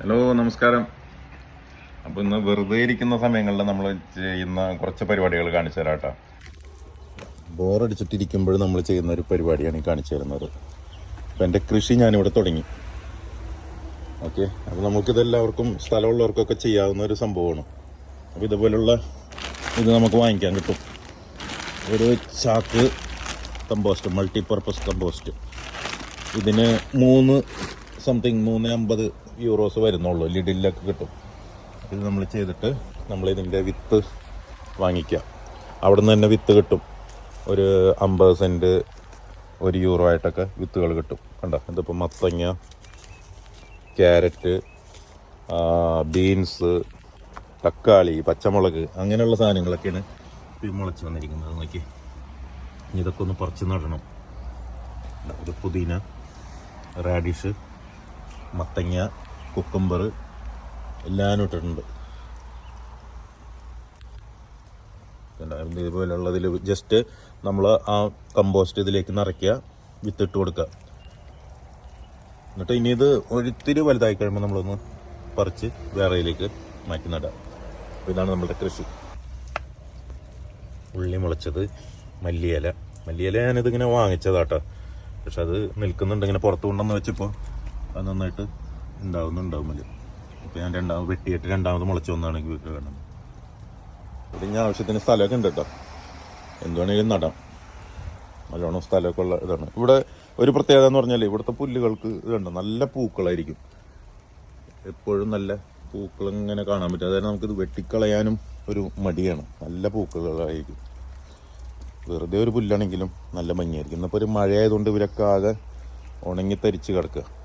Hello നമസ്കാരം. അപ്പോൾ ഇന്ന് വെറുതെ ഇരിക്കുന്ന സമയങ്ങളിൽ നമ്മൾ ചെയ്യുന്ന കുറച്ച് പരിപാടികൾ കാണിച്ചു തരാം കേട്ടോ. ബോറടിച്ചിട്ടിരിക്കുമ്പോൾ നമ്മൾ ചെയ്യുന്ന ഒരു പരിപാടിയാണ് ഈ കാണിച്ചു തരുന്നത്. അപ്പം എന്റെ കൃഷി ഞാനിവിടെ തുടങ്ങി. ഓക്കെ? അപ്പോൾ നമുക്കിതെല്ലാവർക്കും സ്ഥലമുള്ളവർക്കൊക്കെ ചെയ്യാവുന്ന ഒരു സംഭവമാണ്. അപ്പോൾ ഇതുപോലുള്ള ഇത് നമുക്ക് വാങ്ങിക്കാൻ കിട്ടും. ഒരു ചാക്ക് കമ്പോസ്റ്റ് മൾട്ടിപർപ്പസ് കമ്പോസ്റ്റ്. ഇതിന് മൂന്ന് സംതിങ് മൂന്ന് അമ്പത് യൂറോസ് വരുന്നുള്ളൂ. ലിഡിലൊക്കെ കിട്ടും. ഇത് നമ്മൾ ചെയ്തിട്ട് നമ്മൾ ഇതിന്റെ വിത്ത് വാങ്ങിക്കുക. അവിടെ നിന്ന് തന്നെ വിത്ത് കിട്ടും. ഒരു അമ്പത് സെന്റ് ഒരു യൂറോ ആയിട്ടൊക്കെ വിത്തുകൾ കിട്ടും. കണ്ടോ? ഇതിപ്പോൾ മത്തങ്ങ ക്യാരറ്റ് ബീൻസ് തക്കാളി പച്ചമുളക് അങ്ങനെയുള്ള സാധനങ്ങളൊക്കെയാണ് മുളച്ച് വന്നിരിക്കുന്നത്. നോക്കി. ഇതൊക്കെ ഒന്ന് പറിച്ച് നടണം. ഇത് പുതിന റാഡിഷ് മത്തങ്ങ കുക്കുംബർ എല്ലാം ഇട്ടിട്ടുണ്ട്. ഇതുപോലുള്ളതിൽ ജസ്റ്റ് നമ്മൾ ആ കമ്പോസ്റ്റ് ഇതിലേക്ക് നിറയ്ക്കുക വിത്തിട്ട് കൊടുക്കുക. എന്നിട്ട് ഇനി ഇത് ഒരിത്തിരി വലുതായി കഴിയുമ്പോൾ നമ്മളൊന്ന് പറിച്ച് വേറെയിലേക്ക് മാറ്റി നടുക അപ്പോൾ ഇതാണ് നമ്മളുടെ കൃഷി. ഉള്ളി മുളച്ചത് മല്ലിയില. മല്ലിയില ഞാനിതിങ്ങനെ വാങ്ങിച്ചതാട്ടോ. പക്ഷെ അത് നിൽക്കുന്നുണ്ട് ഇങ്ങനെ പുറത്ത് കൊണ്ടെന്ന് വെച്ചപ്പോൾ അത് നന്നായിട്ട് ഉണ്ടാവുന്നുണ്ടാവും മല്ലി അപ്പോൾ ഞാൻ രണ്ടാമത് വെട്ടിയിട്ട് രണ്ടാമത് മുളച്ച് വന്നാണെങ്കിൽ വീട്ടിൽ കാണുന്നത് ഇവിടെ ഞാൻ ആവശ്യത്തിന് സ്ഥലമൊക്കെ ഉണ്ട് കേട്ടോ. എന്ത് വേണമെങ്കിലും നടാം. നല്ലോണം സ്ഥലമൊക്കെ ഉള്ള ഇതാണ്. ഇവിടെ ഒരു പ്രത്യേകത എന്ന് പറഞ്ഞാൽ ഇവിടുത്തെ പുല്ലുകൾക്ക് ഇതുണ്ട് നല്ല പൂക്കളായിരിക്കും. എപ്പോഴും നല്ല പൂക്കൾ ഇങ്ങനെ കാണാൻ പറ്റും. അതായത് നമുക്കിത് വെട്ടിക്കളയാനും ഒരു മടിയാണ്. നല്ല പൂക്കളായിരിക്കും. വെറുതെ ഒരു പുല്ലാണെങ്കിലും നല്ല ഭംഗിയായിരിക്കും. ഇന്നിപ്പോൾ ഒരു മഴയായതുകൊണ്ട് ഇവരൊക്കെ ആകെ ഉണങ്ങി തരിച്ച് കിടക്കുക.